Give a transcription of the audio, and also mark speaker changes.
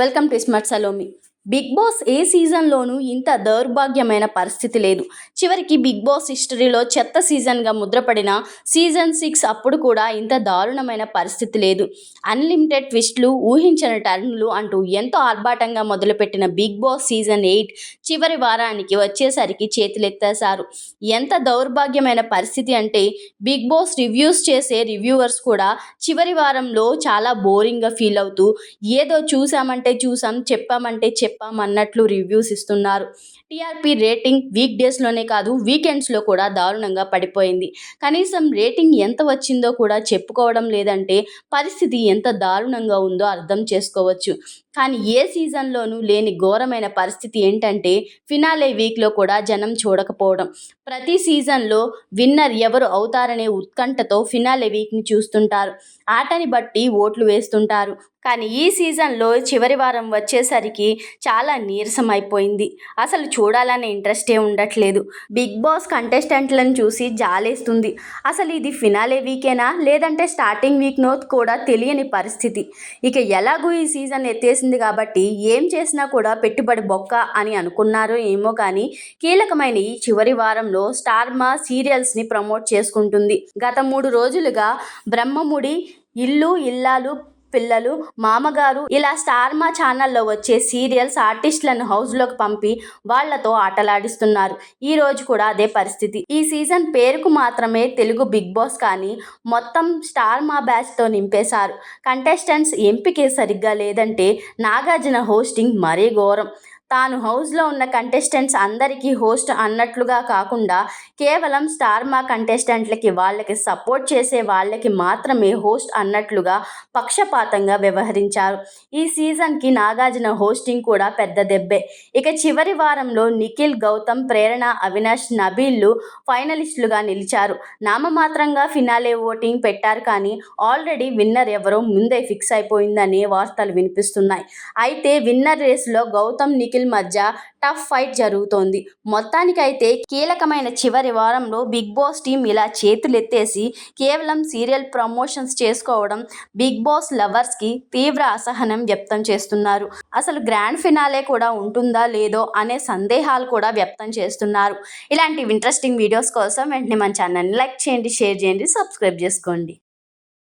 Speaker 1: Welcome to smart Salomi. Bigg Boss ఏ సీజన్లోనూ ఇంత దౌర్భాగ్యమైన పరిస్థితి లేదు. చివరికి బిగ్ బాస్ హిస్టరీలో చెత్త సీజన్గా ముద్రపడిన సీజన్ సిక్స్ అప్పుడు కూడా ఇంత దారుణమైన పరిస్థితి లేదు. అన్లిమిటెడ్ ట్విస్ట్లు ఊహించని టర్న్లు అంటూ ఎంతో ఆర్భాటంగా మొదలుపెట్టిన బిగ్ బాస్ సీజన్ ఎయిట్ చివరి వారానికి వచ్చేసరికి చేతులెత్తేశారు. ఎంత దౌర్భాగ్యమైన పరిస్థితి అంటే బిగ్ బాస్ రివ్యూస్ చేసే రివ్యూవర్స్ కూడా చివరి వారంలో చాలా బోరింగ్గా ఫీల్ అవుతూ ఏదో చూసామంటే చూసాం చెప్పామంటే చెప్పాం చెప్పామన్నట్లు రివ్యూస్ ఇస్తున్నారు. టీఆర్పీ రేటింగ్ వీక్ డేస్లోనే కాదు వీకెండ్స్లో కూడా దారుణంగా పడిపోయింది. కనీసం రేటింగ్ ఎంత వచ్చిందో కూడా చెప్పుకోవడం లేదంటే పరిస్థితి ఎంత దారుణంగా ఉందో అర్థం చేసుకోవచ్చు. కానీ ఏ సీజన్లోనూ లేని ఘోరమైన పరిస్థితి ఏంటంటే ఫినాలే వీక్లో కూడా జనం చూడకపోవడం. ప్రతి సీజన్లో విన్నర్ ఎవరు అవుతారనే ఉత్కంఠతో ఫినాలే వీక్ని చూస్తుంటారు. ఆటని బట్టి ఓట్లు వేస్తుంటారు. కానీ ఈ సీజన్లో చివరి వారం వచ్చేసరికి చాలా నీరసం అయిపోయింది. అసలు చూడాలనే ఇంట్రెస్టే ఉండట్లేదు. బిగ్ బాస్ కంటెస్టెంట్లను చూసి జాలేస్తుంది. అసలు ఇది ఫినాలే వీకేనా? లేదంటే స్టార్టింగ్ వీక్నో కూడా తెలియని పరిస్థితి. ఇక ఎలాగూ ఈ సీజన్ చేసింది కాబట్టి ఏం చేసినా కూడా పెట్టుబడి బొక్క అని అనుకున్నారో ఏమో కానీ కీలకమైన ఈ చివరి వారంలో స్టార్మా సీరియల్స్ని ప్రమోట్ చేసుకుంటుంది. గత మూడు రోజులుగా బ్రహ్మముడి ఇల్లు ఇల్లాలు పిల్లలు మామగారు ఇలా స్టార్ మా ఛానల్లో వచ్చే సీరియల్స్ ఆర్టిస్టులను హౌస్లోకి పంపి వాళ్ళతో ఆటలాడిస్తున్నారు. ఈ రోజు కూడా అదే పరిస్థితి. ఈ సీజన్ పేరుకు మాత్రమే తెలుగు బిగ్ బాస్ కానీ మొత్తం స్టార్ మా బ్యాచ్తో నింపేశారు. కంటెస్టెంట్స్ ఎంపిక సరిగ్గా లేదంటే నాగార్జున హోస్టింగ్ మరీ ఘోరం. తాను హౌస్లో ఉన్న కంటెస్టెంట్స్ అందరికీ హోస్ట్ అన్నట్లుగా కాకుండా కేవలం స్టార్ మా కంటెస్టెంట్లకి వాళ్ళకి సపోర్ట్ చేసే వాళ్ళకి మాత్రమే హోస్ట్ అన్నట్లుగా పక్షపాతంగా వ్యవహరించారు. ఈ సీజన్కి నాగార్జున హోస్టింగ్ కూడా పెద్ద దెబ్బే. ఇక చివరి వారంలో నిఖిల్ గౌతమ్ ప్రేరణ అవినాష్ నబీల్లు ఫైనలిస్టులుగా నిలిచారు. నామమాత్రంగా ఫినాలే ఓటింగ్ పెట్టారు కానీ ఆల్రెడీ విన్నర్ ఎవరో ముందే ఫిక్స్ అయిపోయిందనే వార్తలు వినిపిస్తున్నాయి. అయితే విన్నర్ రేసులో గౌతమ్ నిఖిల్ మధ్య టఫ్ ఫైట్ జరుగుతోంది. మొత్తానికైతే కీలకమైన చివరి వారంలో బిగ్ బాస్ టీం ఇలా చేతులెత్తేసి కేవలం సీరియల్ ప్రమోషన్స్ చేసుకోవడం బిగ్ బాస్ లవర్స్కి తీవ్ర అసహనం వ్యక్తం చేస్తున్నారు. అసలు గ్రాండ్ ఫినాలే కూడా ఉంటుందా లేదో అనే సందేహాలు కూడా వ్యక్తం చేస్తున్నారు. ఇలాంటి ఇంట్రెస్టింగ్ వీడియోస్ కోసం వెంటనే మన ఛానల్ని లైక్ చేయండి షేర్ చేయండి సబ్స్క్రైబ్ చేసుకోండి.